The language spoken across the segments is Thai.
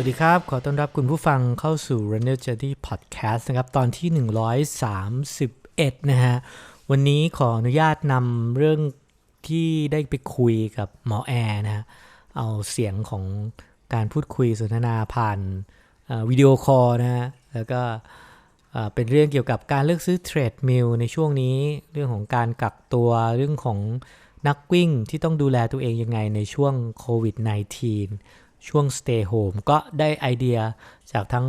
วัสดีครับ ขอต้อนรับคุณผู้ฟังเข้าสู่ Runner Journey Podcast นะครับ ตอนที่ 131 นะฮะ วันนี้ขออนุญาตนำเรื่องที่ได้ไปคุยกับหมอแอร์นะฮะเอาเสียงของการพูดคุยสนทนาผ่านวิดีโอคอลนะฮะ แล้วก็เอ่อเป็นเรื่องเกี่ยวกับการเลือกซื้อเทรดมิลในช่วงนี้ เรื่องของการกักตัวเรื่องของนักวิ่งที่ต้องดูแลตัวเองยังไงในช่วงโควิด -19 ช่วง stay home ก็ได้ไอเดียจากทั้ง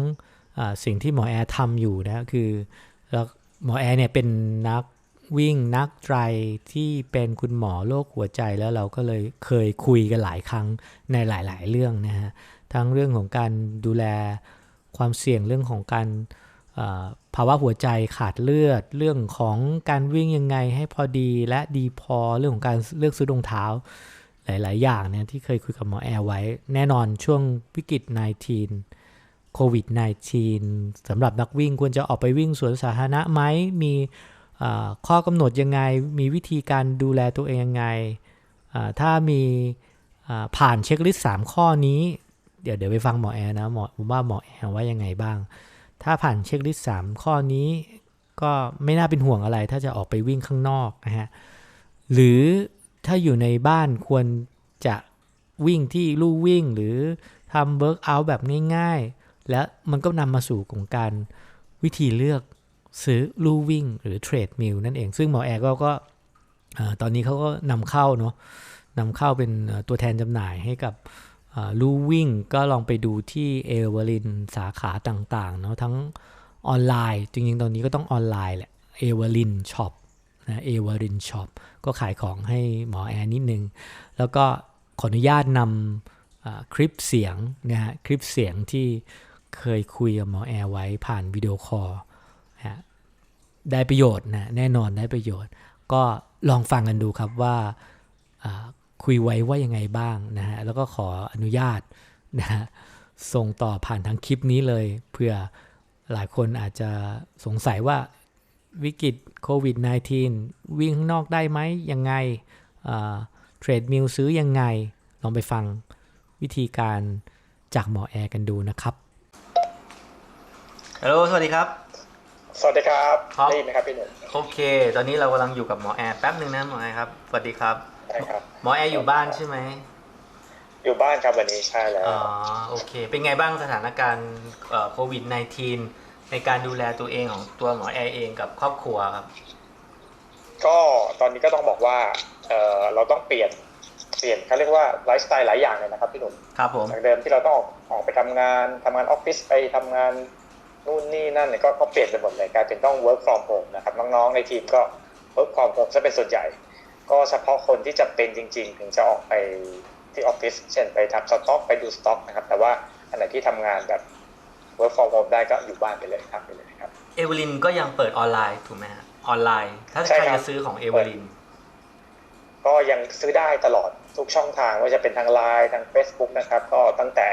สิ่งที่หมอแอร์ทำอยู่นะคือแล้วหมอแอร์เนี่ยเป็นนักวิ่งนักไตรที่เป็นคุณหมอโรคหัวใจแล้วเราก็เลยเคยคุยกันหลายครั้งในหลาย ๆ เรื่องนะฮะทั้งเรื่องของการดูแลความเสี่ยงเรื่องของการภาวะหัวใจขาดเลือด เรื่องของการวิ่งยังไงให้พอดีและดีพอเรื่องของการเลือกซื้อรองเท้า หลาย ๆ อย่างเนี่ยที่เคยคุยกับหมอแอร์ไว้ แน่นอนช่วงวิกฤต -19 โควิด -19 สำหรับนักวิ่งควรจะออกไปวิ่งสวนสาธารณะไหมมีข้อกำหนดยังไง มีวิธีการดูแลตัวเองยังไง ถ้ามีผ่านเช็คลิสต์3ข้อนี้ เดี๋ยวเดี๋ยวไปฟังหมอแอร์นะหมอผมว่าหมอแอร์ว่ายังไงบ้าง ถ้าผ่านเช็คลิสต์3ข้อนี้ ก็ไม่น่าเป็นห่วงอะไร ถ้าจะออกไปวิ่งข้างนอกนะฮะ หรือ ถ้าอยู่ในบ้านควรจะวิ่งที่ลู่วิ่งหรือทำเวิร์กอัลแบบง่ายๆ และมันก็นำมาสู่ของการวิธีเลือกซื้อลู่วิ่งหรือเทรดมิลนั่นเอง ซึ่งหมอแอร์ก็ก็ตอนนี้เขาก็นำเข้าเนาะนำเข้าเป็นตัวแทนจำหน่ายให้กับลู่วิ่งก็ลองไปดูที่เอเวอรินสาขาต่างๆเนาะทั้งออนไลน์ จริงๆ ตอนนี้ก็ต้องออนไลน์แหละเอเวอรินช็อป นะเอวารินช็อปก็ขายของให้หมอแอร์นิดนึง แล้วก็ขออนุญาตนำคลิปเสียงนะฮะคลิปเสียงที่เคยคุยกับหมอแอร์ไว้ผ่านวิดีโอคอลนะได้ประโยชน์นะแน่นอนได้ประโยชน์ ก็ลองฟังกันดูครับว่าอ่าคุยไว้ว่ายังไงบ้างนะฮะแล้วก็ขออนุญาตนะฮะส่งต่อผ่านทางคลิปนี้เลยเพื่อหลายคนอาจจะสงสัยว่า วิกฤตโควิด -19 วิ่งข้างนอกได้ไหมยังไงเทรดมิลซื้อยังไง ลองไปฟังวิธีการจากหมอแอร์กันดูนะครับฮัลโหลสวัสดีครับ สวัสดีครับครับได้ยินไหมครับพี่หนุ่มโอเค ตอนนี้เรากำลังอยู่กับหมอแอร์แป๊บหนึ่งนะหมอแอร์ครับสวัสดีครับได้ครับหมอแอร์อยู่บ้านใช่ไหมอยู่บ้านครับวันนี้ใช่แล้วอ๋อโอเค เป็นไงบ้างสถานการณ์โควิด -19 ในการดูแลตัวเองของตัวหมอแอร์เองกับครอบครัวครับ ก็ตอนนี้ก็ต้องบอกว่าเออเราต้องเปลี่ยนเปลี่ยนเขาเรียกว่าไลฟ์สไตล์หลายอย่างเลยนะครับพี่หนุ่มครับผมจากเดิมที่เราต้องออกออกไปทำงานทำงานออฟฟิศไปทำงานนู่นนี่นั่นเนี่ยก็ก็เปลี่ยนไปหมดเลยกลายเป็นต้อง work from home นะครับน้องๆในทีมก็ work from home ซะเป็นส่วนใหญ่ ก็เฉพาะคนที่จะเป็นจริง ๆ ถึงจะออกไปที่ออฟฟิศเช่นไปทำสต็อกไปดูสต็อกนะครับแต่ว่าอันไหนที่ทำงานแบบ work from home ได้ก็อยู่บ้านไปเลยครับไปเลยครับเอเวลินก็ยังเปิดออนไลน์ถูกไหมฮะออนไลน์ ถ้าใช่ใครครับจะซื้อของเอเวลินก็ยังซื้อได้ตลอดทุกช่องทางว่าจะเป็นทางไลน์ทาง Facebook นะครับ ก็ตั้งแต่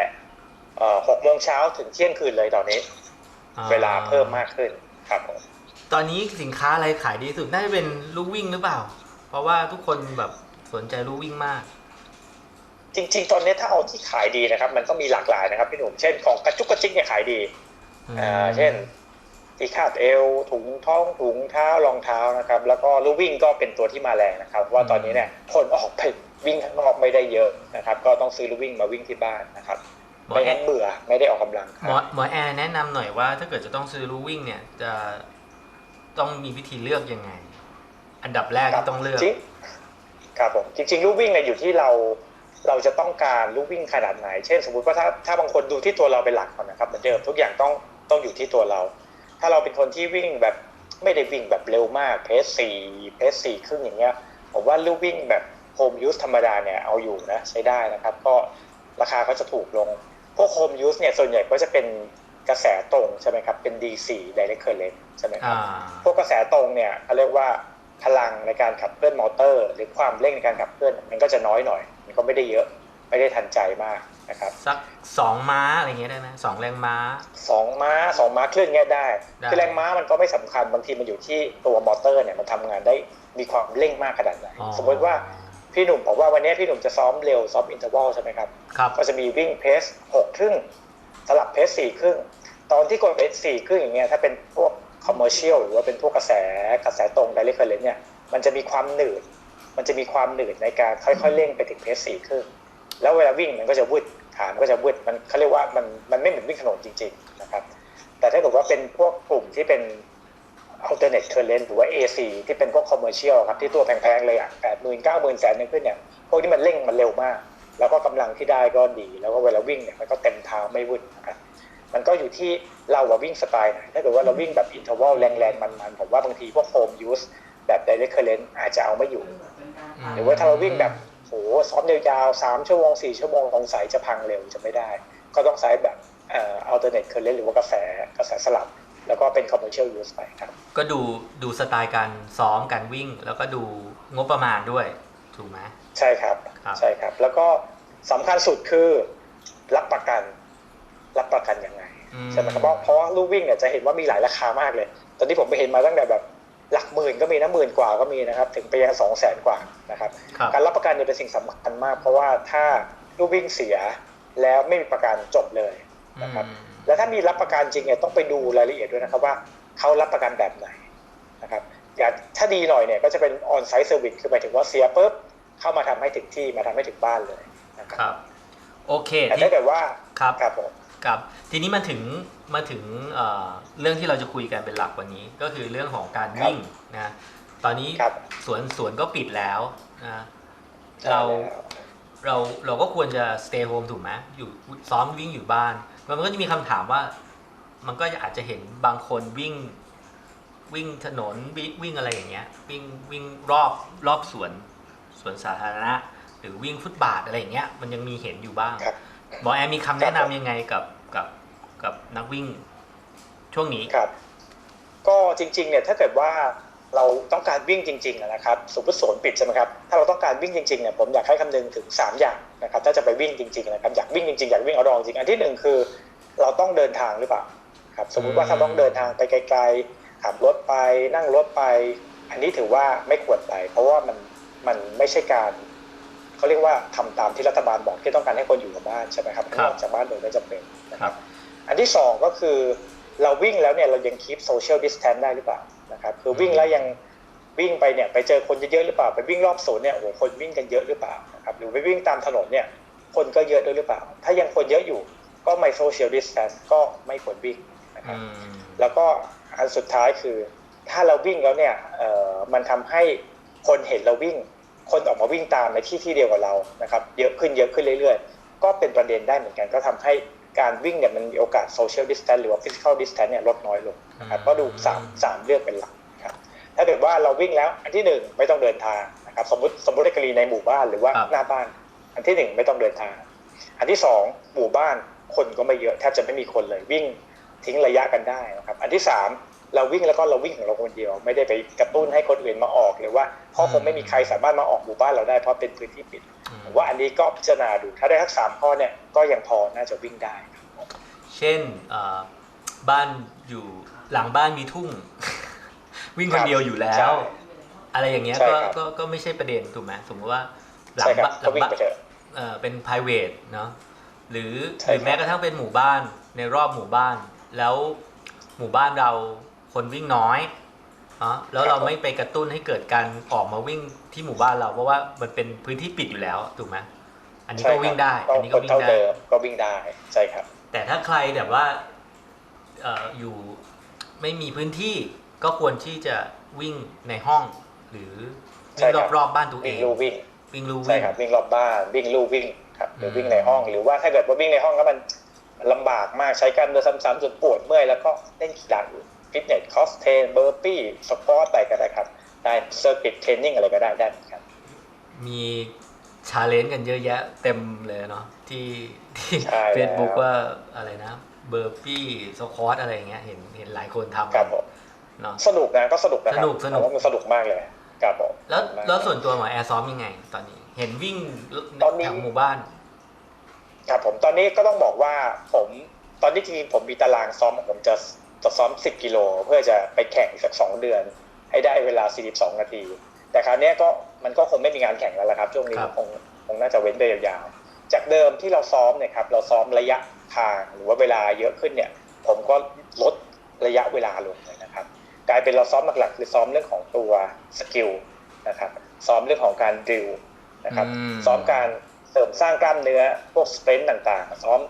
หกโมงเช้าถึงเที่ยงคืนเลยตอนนี้อ่าเวลาเพิ่มมากขึ้นครับผมตอนนี้สินค้าอะไรขายดีที่สุดน่าจะเป็นลูกวิ่งหรือเปล่า เพราะว่าทุกคนแบบสนใจลูกวิ่งมาก จริง ๆ ตอนนี้ถ้าเอาที่ขายดีนะครับ มันก็มีหลากหลายนะครับพี่หนุ่มเช่นของกระจุกกระจิกเนี่ยขายดีอ่าเช่นที่คาดเอวถุงท้องถุงเท้ารองเท้านะครับ แล้วก็ลูกวิ่งก็เป็นตัวที่มาแรงนะครับเพราะว่าตอนนี้เนี่ยคนออกไปวิ่งข้างนอกไม่ได้เยอะนะครับ ก็ต้องซื้อลูกวิ่งมาวิ่งที่บ้านนะครับหมอไม่แองั้นร์เบื่อไม่ได้ออกกำลังคหมอรับหมอแอร์แนะนำหน่อยว่าถ้าเกิดจะต้องซื้อลูกวิ่งเนี่ยจะต้องมีวิธีเลือกยังไง อันดับแรกที่ต้องเลือกจริงครับผมจริงๆลูกวิ่งเนี่ยอยู่ที่เรา เราจะต้องการลูกวิ่งขนาดไหน เช่น สมมุติว่าถ้าถ้าบางคนดูที่ตัวเราเป็นหลักก่อนนะครับเหมือนเดิมทุกอย่างต้องต้องอยู่ที่ตัวเรา ถ้าเราเป็นคนที่วิ่งแบบไม่ได้วิ่งแบบเร็วมากเพสสี่เพสสี่ครึ่งอย่างเงี้ยผมว่าลูกวิ่งแบบโฮมยูสธรรมดาเนี่ยเอาอยู่นะใช้ได้นะครับ ก็ราคาก็จะถูกลง พวกโฮมยูสเนี่ยส่วนใหญ่ก็จะเป็นกระแสตรงใช่ไหมครับเป็น DC Direct Current ใช่ไหมครัอ่าบพวกกระแสตรงเนี่ยเขาเรียกว่าพลังในการขับเคลื่อนมอเตอร์ หรือความเร่งในการขับเคลื่อนมันก็จะน้อยหน่อย มันก็ไม่ได้เยอะไม่ได้ทันใจมากนะครับสักสองม้าอะไรเงี้ยได้ไหมสองแรงม้าสองม้าสองม้าเคลื่อนเงี้ยได้ได้คือแรงม้ามันก็ไม่สำคัญบางทีมันอยู่ที่ตัวมอเตอร์เนี่ยมันทำงานได้มีความเร่งมากขนาดไหนอ๋อสมมติว่าพี่หนุ่มบอกว่าวันนี้พี่หนุ่มจะซ้อมเร็วซ้อมอินเทอร์วัลใช่ไหมครับครับก็จะมีวิ่งเพสหกครึ่งสลับเพจสี่ครึ่งตอนที่กดเพจสี่ครึ่งอย่างเงี้ยถ้าเป็นพวกคอมเมอร์เชียลหรือว่าเป็นพวกกระแสกระแสตรงไดเรกเ r นเนี่ยมันจะมีความหนืด มันจะมีความหนืดในการค่อยๆเร่งไปถึงเพจสี่ครึ่งแล้วเวลาวิ่งมันก็จะวืดขามันก็จะวืดมันเขาเรียกว่ามันมันไม่เหมือนวิ่งถนนจริงๆนะครับ แต่ถ้าเกิดว่าเป็นพวกกลุ่มที่เป็น alternate current หรือว่า AC ที่เป็นพวก commercial ครับที่ตัวแพงๆเลยอะแปดหมื่นเก้าหมื่นแสนนึงขึ้นเนี่ยพวกนี้มันเร่งมันเร็วมาก แล้วก็กำลังที่ได้ก็ดี แล้วก็เวลาวิ่งเนี่ยมันก็เต็มเท้าไม่วุ่นนะครับมันก็อยู่ที่เราว่าวิ่งสไตล์ไหนถ้าเกิดว่าเราวิ่งแบบ interval แรงๆมันๆผมว่าบางทีพวก home use แบบ direct current อาจจะเอาไม่อยู่ หรือว่าถ้าเราวิ่งแบบโหซ้อมยาวๆสามชั่วโมงสี่ชั่วโมงสงสัยจะพังเร็วจะไม่ได้ ก็ต้องใช้แบบเอ่อ alternate current หรือว่ากระแสกระแสสลับ แล้วก็เป็น commercial use ไปครับ ก็ดูดูสไตล์การซ้อมการวิ่ง แล้วก็ดูงบประมาณด้วยถูกไหมใช่ครับครับใช่ครับ แล้วก็สำคัญสุดคือรับประกัน รับประกันยังไงอืใช่ไหมครับเพราะเพราะว่าลูกวิ่งเนี่ยจะเห็นว่ามีหลายราคามากเลย ตอนที่ผมไปเห็นมาตั้งแต่แบบ หลักหมื่นก็มีนะหมื่นกว่าก็มีนะครับ ถึงไปยังสองแสนกว่านะครับครับการรับประกันเนี่ยเป็นสิ่งสำคัญมาก เพราะว่าถ้าลูกวิ่งเสียแล้วไม่มีประกันจบเลยนะครับอืมแล้วถ้ามีรับประกันจริงเนี่ยต้องไปดูรายละเอียดด้วยนะครับว่าเขารับประกันแบบไหนนะครับอย่างถ้าดีหน่อยเนี่ยก็จะเป็นออนไซต์เซอร์วิสคือหมายถึงว่าเสียปุ๊บเข้ามาทำให้ถึงที่มาทำให้ถึงบ้านเลยนะคครับรับ โอเคแต่ที่ถ้าเกิดว่าครับครับผม ครับทีนี้มาถึงมาถึงเอ่อเรื่องที่เราจะคุยกันเป็นหลักวันนี้ ก็คือเรื่องของการวิ่งนะตอนนี้ครับสวนสวนก็ปิดแล้วนะใช่เราแล้วเราเราก็ควรจะ stay home ถูกไหมอยู่ซ้อมวิ่งอยู่บ้าน มันก็จะมีคำถามว่า มันก็อาจจะเห็นบางคนวิ่ง วิ่งถนนวิ่งวิ่งอะไรอย่างเงี้ย วิ่งวิ่งรอบรอบสวนสวนสาธารณะ หรือวิ่งฟุตบาทอะไรอย่างเงี้ย มันยังมีเห็นอยู่บ้างครับ หมอแอมมีคำแนะนำยังไงกับกับกับนักวิ่งช่วงนี้ครับ ก็จริง ๆ เนี่ยถ้าเกิดว่าเราต้องการวิ่งจริงๆนะครับสมมติสวนปิดใช่ไหมครับถ้าเราต้องการวิ่งจริงๆเนี่ยผมอยากให้คำนึงถึง 3 อย่างนะครับถ้าจะไปวิ่งจริงๆนะครับอยากวิ่งจริงๆอยากวิ่งเอาดองจริงอันที่หนึ่งคือ เราต้องเดินทางหรือเปล่าครับสมมุติว่าถ้าต้องเดินทางไปไกลๆขับรถไปนั่งรถไป อันนี้ถือว่าไม่ควรไป เพราะว่ามันมันไม่ใช่การ เขาเรียกว่าทำตามที่รัฐบาลบอกที่ต้องการให้คนอยู่กับบ้านใช่ไหมครับครับออกจากบ้านโดยไม่จำเป็นนะคครัรับบอันที่สองก็คือเราวิ่งแล้วเนี่ยเรายังคีปโซเชียลดิสแทนได้หรือเปล่านะครับคือวิ่งแล้วยังวิ่งไปเนี่ยไปเจอคนเยอะๆหรือเปล่า ไปวิ่งรอบสวนเนี่ยโอ้โหคนวิ่งกันเยอะหรือเปล่านะครับหรือไปวิ่งตามถนนเนี่ยคนก็เยอะด้วยหรือเปล่า ถ้ายังคนเยอะอยู่ก็ไม่โซเชียลดิสแทนก็ไม่ควรวิ่งนะครับอืมแล้วก็อันสุดท้ายคือ ถ้าเราวิ่งแล้วเนี่ยเอ่อมันทำให้คนเห็นเราวิ่ง คนออกมาวิ่งตามในที่ที่เดียวกับเรานะครับเยอะขึ้นเยอะขึ้นเรื่อยๆ ก็เป็นประเด็นได้เหมือนกันก็ทำให้การวิ่งเนี่ยมันมีโอกาสโซเชียลดิสแทนหรือว่าฟิสิกอลดิสแทนเนี่ยลดน้อยลงนะครับก็ดูสามสามเรื่องเป็นหลักครับถ้าเกิดว่าเราวิ่งแล้วอันที่หนึ่งไม่ต้องเดินทางนะครับสมมติสมมติในกรณีในหมู่บ้านหรือว่าครับหน้าบ้าน อันที่หนึ่งไม่ต้องเดินทาง อันที่สองหมู่บ้านคนก็ไม่เยอะแทบจะไม่มีคนเลยวิ่งทิ้งระยะกันได้นะครับ อันที่สาม เราวิ่งแล้วก็เราวิ่งของเราคนเดียว ไม่ได้ไปกระตุ้นให้คนอื่นมาออกหรือว่าเพราะคงไม่มีใครสามารถมาออกหมู่บ้านเราได้เพราะเป็นพื้นที่ปิดอืมผมว่าอันนี้ก็พิจารณาดูถ้าได้ทั้งสามข้อเนี่ยก็ยังพอน่าจะวิ่งได้ เช่นเอ่อบ้านอยู่หลังบ้านมีทุ่ง วิ่งคนเดียวอยู่แล้ใช่วอะไรอย่างเงี้ยใช่ก็ครับก็ก็ไม่ใช่ประเด็นถูกไหมสมมติว่าหลังใช่ครับบ้านหก็ลังวิ่งบ้านไปเถอะเอ่อเป็น private เนาะหรือใช่หรือครับแม้กระทั่งเป็นหมู่บ้านในรอบหมู่บ้าน แล้วหมู่บ้านเรา คนวิ่งน้อยเนาะแล้วเราไม่ไปกระตุ้นให้เกิดการออกมาวิ่งที่หมู่บ้านเราเพราะว่ามันเป็นพื้นที่ปิดอยู่แล้วถูกไหมอันนี้ใช่ก็ครับวิ่งได้ก็อันนี้คก็นวิ่งเท่าได้เดิมก็วิ่งได้ใช่ครับ แต่ถ้าใครแบบว่าเอ่ออยู่ไม่มีพื้นที่ก็ควรที่จะวิ่งในห้อง หรือใช่วิ่งครับรอบๆบ้านตัวเอวิ่งงลู่วิ่งวิ่งลู่ใช่วิ่งครับวิ่งรอบบ้านวิ่งลู่วิ่งครับหรือมวิ่งในห้อง หรือว่าถ้าเกิดว่าวิ่งในห้องแล้วมันมันลำบากมากใช้กล้ามเนื้อซ้ำๆจนปวดเมื่อยแล้วก็เล่นกีฬาอื่น ฟิตเนสคอสเทนเบอร์ปี้สปอร์ตอะไรก็ได้ครับ ได้เซอร์กิตเทรนนิ่งอะไรก็ได้ได้เหมือนกันมีชาเลนจ์กันเยอะแยะเต็มเลยเนาะที่ที่ใช่แล้วเฟซบุ๊กว่าอะไรนะเบอร์ปี้สควอตอะไรอย่างเงี้ยเห็นเห็นหลายคนทำครับผมเนาะสนุกนะก็สนุกนะครับสนุกสนุกผมว่ามันสนุกมากเลยครับผมแล้วมากแล้วส่วนตัวหมอแอร์ซ้อมยังไง ตอนนี้เห็นวิ่งตอนนี้แถวหมู่บ้านครับผมตอนนี้ก็ต้องบอกว่าผมตอนนี้จริงๆผมมีตารางซ้อมของผมจะ จะซ้อม 10 กิโล เพื่อจะไปแข่งอีกสัก 2 เดือน ให้ได้เวลา 42 นาที แต่คราวเนี้ยก็มันก็คงไม่มีงานแข่งแล้วละครับ ช่วงนี้ครับคงคงน่าจะเว้นไปยาวๆ จากเดิมที่เราซ้อมเนี่ยครับเราซ้อมระยะททางหรือว่าเวลาเยอะขึ้นเนี่ย ผมก็ลดระยะเวลาลงเลยนะครับ กลายเป็นเราซ้อมหลักๆคือซ้อมเรื่องของตัวสกิลนะครับซ้อมเรื่องของการดิวนะครับอืมซ้อมการเสริมสร้างกล้ามเนื้อพวกสเปรนต์ต่างๆ ซ้อม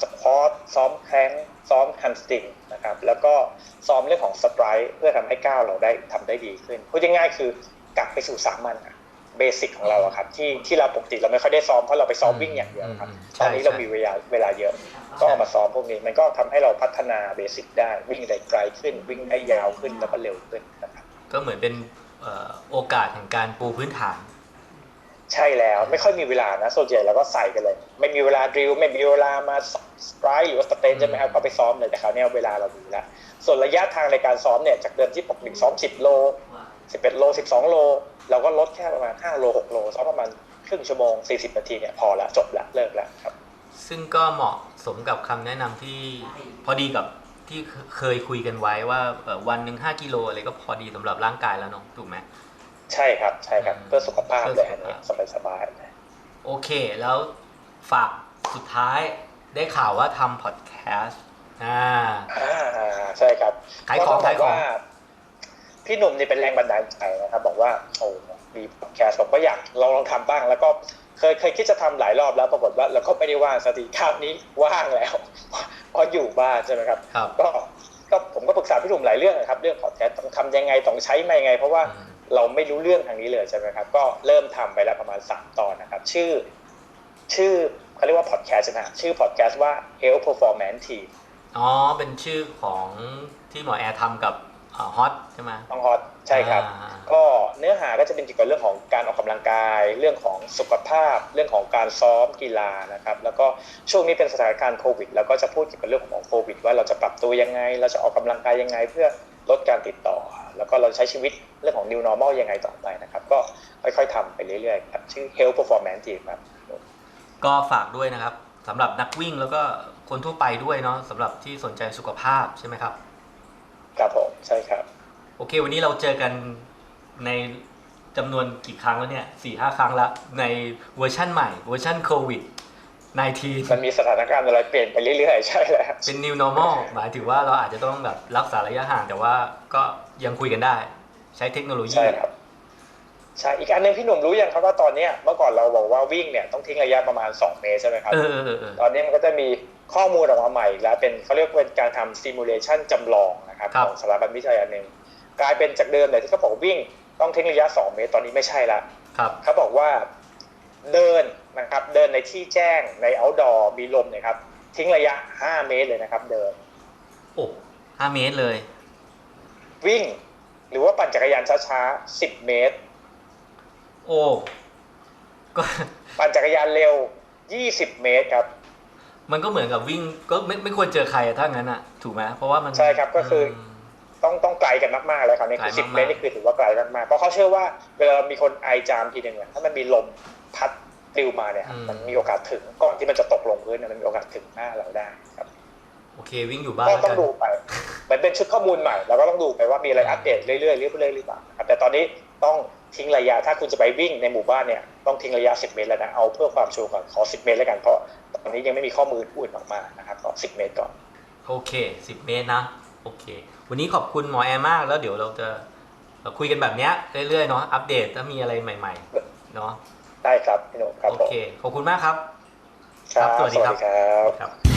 สปอร์ตซ้อมแคงซ้อมแฮมสตริงนะครับแล้วก็ซ้อมเรื่องของสไตร์เพื่อทำให้ก้าวเราได้ทำได้ดีขึ้นพูดง่ายๆคือกลับไปสู่สามัญเบสิกของเราอะครับที่ที่เราปกติเราไม่ค่อยได้ซ้อมเพราะเราไปซ้อมวิ่งอย่างเดียวครับอืมตอนนี้ใช่เรามีเวลาเวลาเยอะ ก็เอามาซ้อมพวกนี้มันก็ทำให้เราพัฒนาเบสิกได้วิ่งได้ไกลขึ้น วิ่งได้ยาวขึ้นแล้วก็เร็วขึ้นนะครับก็เหมือนเป็นเอ่อโอกาสแห่งการปูพื้นฐาน ใช่แล้วไม่ค่อยมีเวลานะส่วนใหญ่เราก็ใส่กันเลย ไม่มีเวลาดริลไม่มีเวลามาสไตร์หรือว่าสเตนใช่ไหมครับก็ไปซ้อมเลยแต่คราวเนี้ยเวลาเรามีแล้วส่วนระยะทางในการซ้อมเนี่ยจากเดิมที่ปกติซ้อม 10 โล 11 โล 12 โล เราก็ลดแค่ประมาณ 5 โล 6 โลซ้อมประมาณครึ่งชั่วโมง 40 นาทีเนี่ยพอละจบละเลิกละครับ ซึ่งก็เหมาะสมกับคำแนะนำที่พอดีกับที่เคยคุยกันไว้ว่าเอ่อวันหนึ่งห้ากิโลอะไรก็พอดีสำหรับร่างกายแล้วเนอะถูกไหม ใช่ครับใช่ครับเพื่อสุขภาพเพื่อเลยสุอันขนี้ภาพสบายสบายๆเลยโอเค แล้วฝากสุดท้ายได้ข่าวว่าทำพอดแคสต์อ่าอ่าใช่ครับขายของก็ต้บกขายของว่าพี่หนุ่มนี่เป็นแรงบันดาลใจนะครับ บอกว่าโอ้มีพอดแคสต์ผมก็อยากลองลองทำบ้าง แล้วก็เคยเคยคิดจะทำหลายรอบแล้วปรากฏว่าเราก็ไม่ได้ว่างสกทีคราวนี้ว่างแล้วเพราะอยู่บ้านใช่ไหมครับครับก็ก็ผมก็ปรึกษาพี่หนุ่มหลายเรื่องนะครับ เรื่องพอดแคสต์ต้องทำยังไงต้องใช้มายังไง เพราะว่าอืม เราไม่รู้เรื่องทางนี้เลยใช่ไหมครับ ก็เริ่มทำไปแล้วประมาณสามตอนนะครับ ชื่อ ชื่อเขาเรียกว่าพอดแคสต์นะฮะชื่อพอดแคสต์ว่า Health Performance Team อ๋อ เป็นชื่อของที่หมอแอร์ทำกับฮอตใช่ไหมน้องฮอตใช่ครับอ่าก็เนื้อหาก็จะเป็นเกี่ยวกับเรื่องของการออกกำลังกาย เรื่องของสุขภาพ เรื่องของการซ้อมกีฬานะครับ แล้วก็ช่วงนี้เป็นสถานการณ์โควิด แล้วก็จะพูดเกี่ยวกับเรื่องของโควิด ว่าเราจะปรับตัวยังไง เราจะออกกำลังกายยังไง เพื่อลดการติดต่อ แล้วก็เราใช้ชีวิตเรื่องของ new normal ยังไงต่อไปนะครับ ก็ค่อยๆทำไปเรื่อยๆครับชื่อ health performance team ครับ ก็ฝากด้วยนะครับสำหรับนักวิ่งแล้วก็คนทั่วไปด้วยเนาะสำหรับที่สนใจสุขภาพใช่ไหมครับครับผมใช่ครับ โอเค วันนี้เราเจอกันในจำนวนกี่ครั้งแล้วเนี่ยสี่ห้าครั้งแล้วในเวอร์ชั่นใหม่เวอร์ชั่นโควิด 19มันมีสถานการณ์อะไรเปลี่ยนไปเรื่อยๆ ใช่แล้วเป็น new normal หมายถึงว่าเราอาจจะต้องแบบรักษาระยะห่างแต่ว่าก็ยังคุยกันได้ ใช้เทคโนโลยีใช่ครับใช่อีกอันหนึงพี่หนุ่มรู้ยังครับว่าตอนเนี้ยเมื่อก่อนเราบอกว่าวิ่งเนี่ยต้องทิ้งระยะประมาณ 2 เมตรใช่ไหมครับเออเออเออเออตอนนี้มันก็จะมีข้อมูลออกมาใหม่อีกแล้วเป็นเขาเรียกว่าเป็นการทำซิมูเลชันจำลองนะครับครับของสถาบันวิจัยอันหนึ่งกลายเป็นจากเดิมเนี่ยที่เขาบอกวิ่งต้องทิ้งระยะ 2 เมตรตอนนี้ไม่ใช่ละครับเขาบอกว่า เดินนะครับเดินในที่แจ้งใน outdoor มีลมเนี่ยครับ ทิ้งระยะ 5 เมตรเลยนะครับ เดินโอ้ห้าเมตรเลย วิ่ง หรือว่าปั่นจักรยานช้าๆ10 เมตร โอ้ก็ปั่นจักรยานเร็ว 20 เมตรครับ มันก็เหมือนกับวิ่งก็ไม่ไม่ควรเจอใครอะถ้างั้นอะถูกไหมเพราะว่ามันใช่ครับก็คือมต้องต้องไกลกันมากๆเลยครับนี่คือไกล10 มากๆ เมตรนี่คือถือว่าไกลมากๆเพราะเขาเชื่อว่าเวลามีคนไอจามทีหนึ่งเนี่ยถ้ามันมีลม พัดปลิวมาเนี่ยมันมีโอกาสถึงก่อนที่มันจะตกลงพื้นเนี่ยมันมีโอกาสถึงหน้าเราได้ครับโอเค วิ่งอยู่บ้านก็แล้วต้กัอนงดูไปมันเป็นชุดข้อมูลใหม่เราก็ต้องดูไปว่ามีอะไรอัปเดตเรื่อยๆเรื่อยๆหรือเปล่าครับแต่ตอนนี้ต้องทิ้งระยะถ้าคุณจะไปวิ่งในหมู่บ้านเนี่ยต้องทิ้งระยะ 10 เมตรแล้วนะเอาเพื่อความชัวร์ก่อนขอ 10 เมตรแล้วกันเพราะตอนนี้ยังไม่มีข้อมูลอื่นออกมานะครับขอ10 เมตรก่อนโอเคสิบเมตรนะโอเค วันนี้ขอบคุณหมอแอร์มากแล้วเดี๋ยวเราจะเราคุยกันแบบเนี้ยเรื่อยๆเนาะอัปเดตถ้ามีอะไรใหม่ ๆ เนาะ ได้ครับพี่หนุ่มครับโอผมเค ขอบคุณมากครับ ครับ สวัสดีครับ ครับครับ